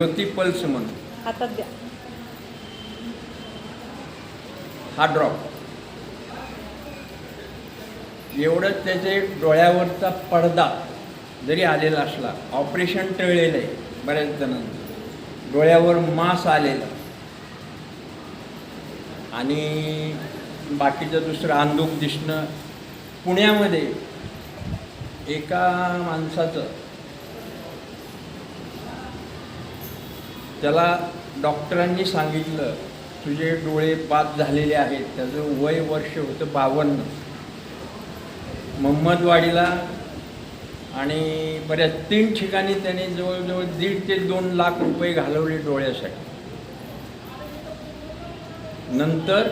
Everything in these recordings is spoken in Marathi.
ज्योती पल्स म्हणून हातात द्या हा ड्रॉप एवढंच त्याचे डोळ्यावरचा पडदा जरी आलेला असला ऑपरेशन टळलेलं आहे बऱ्याच जणांचं डोळ्यावर मास आलेला. आणि बाकीचं दुसरं अंधुक दिसणं. पुण्यामध्ये एका माणसाचं त्याला डॉक्टरांनी सांगितलं तुझे डोळे बाद झालेले आहेत त्याचं वय वर्ष होतं बावन्न. मोहम्मदवाडीला आणि बऱ्याच तीन ठिकाणी त्याने जवळजवळ दीड ते दोन लाख रुपये घालवले डोळ्यासाठी. नंतर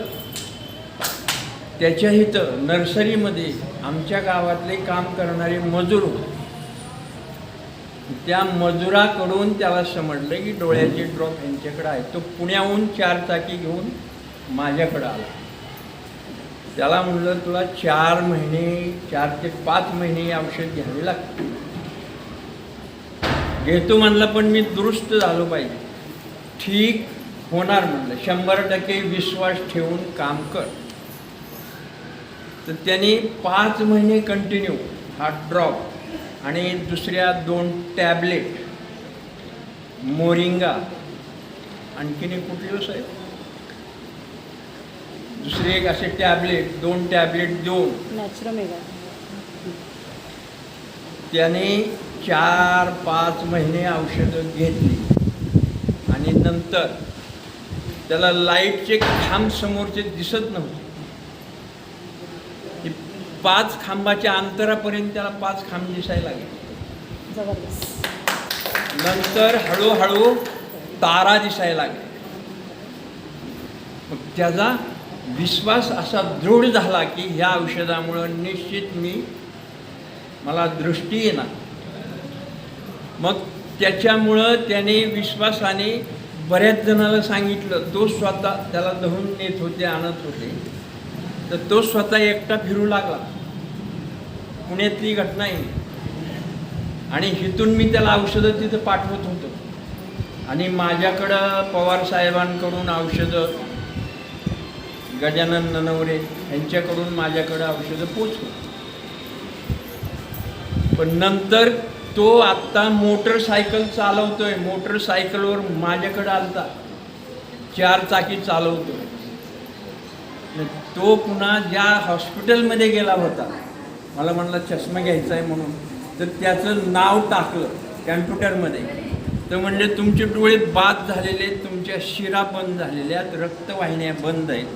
त्याच्या इथं नर्सरीमध्ये आमच्या गावातले काम करणारे मजूर होते. त्या मजुराकडून त्याला समजलं की डोळ्याचे ड्रॉप यांच्याकडे आहे. तो पुण्याहून चार चाकी घेऊन माझ्याकडं आला. त्याला म्हणलं तुला चार महिने चार ते पाच महिने औषध घ्यावे लागते घेतो म्हणलं पण मी दुरुस्त झालो पाहिजे. ठीक होणार म्हणलं. शंभर टक्के विश्वास ठेवून काम कर. तर त्यांनी पाच महिने कंटिन्यू हा ड्रॉप आणि दुसऱ्या दोन टॅबलेट मोरिंगा आणखीन एक कुठली साहेब? दुसरे एक असे टॅबलेट दोन टॅबलेट देऊन त्याने चार पाच महिने औषधं घेतली. आणि नंतर त्याला लाईटचे खांब समोरचे दिसत नव्हते. पाच खांबाच्या अंतरापर्यंत त्याला पाच खांब दिसायला लागले. नंतर हळूहळू तारा दिसायला लागले. मग त्याचा विश्वास असा दृढ झाला की ह्या औषधामुळं निश्चित मी मला दृष्टी येणार. मग त्याच्यामुळं त्याने विश्वासाने बऱ्याच जणाला सांगितलं तो स्वतः त्याला धरून नेत होते आणत होते. तर तो स्वतः एकटा फिरू लागला. पुण्यातली घटना आहे आणि हिथून मी त्याला औषधं तिथं पाठवत होतो. आणि माझ्याकडं पवार साहेबांकडून औषधं गजानन ननवरे यांच्याकडून माझ्याकडं औषधं पोचवत पण नंतर तो आत्ता मोटरसायकल चालवतोय. मोटरसायकलवर माझ्याकडं आलता. चार चाकी चालवतोय. तो पुन्हा ज्या हॉस्पिटलमध्ये गेला होता मला म्हणला चष्मा घ्यायचा आहे म्हणून. तर त्याचं नाव टाकलं कॅम्प्युटरमध्ये. तर म्हणजे तुमचे डोळे बाद झालेले आहेत, तुमच्या शिरा बंद झालेल्या आहेत रक्तवाहिन्या बंद आहेत.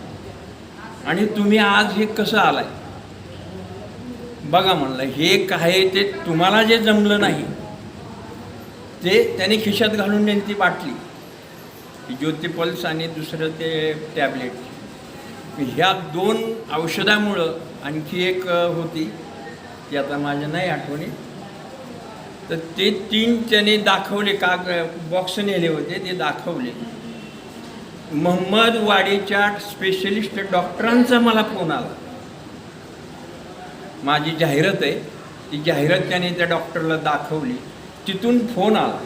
आणि तुम्ही आज हे कसं आलाय? बघा म्हणलं हे काय ते तुम्हाला जे जमलं नाही ते त्याने खिशात घालून नेली ती बाटली. ज्योतिपल्स आणि दुसरं ते टॅबलेट. ह्या दोन औषधामुळं आणखी एक होती ती आता माझ्या नाही आठवणी. तर ते तीन त्याने दाखवले का बॉक्स नेले होते ते दाखवले. मोहम्मद वाडीच्या स्पेशलिस्ट डॉक्टरांचा मला फोन आला. माझी जाहिरात आहे ती जाहिरात त्याने त्या डॉक्टरला दाखवली. तिथून फोन आला.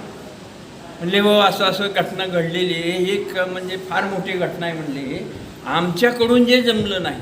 म्हणले हो, व असं असं घटना घडलेली आहे एक म्हणजे फार मोठी घटना आहे म्हणले आमच्याकडून जे जमलं नाही.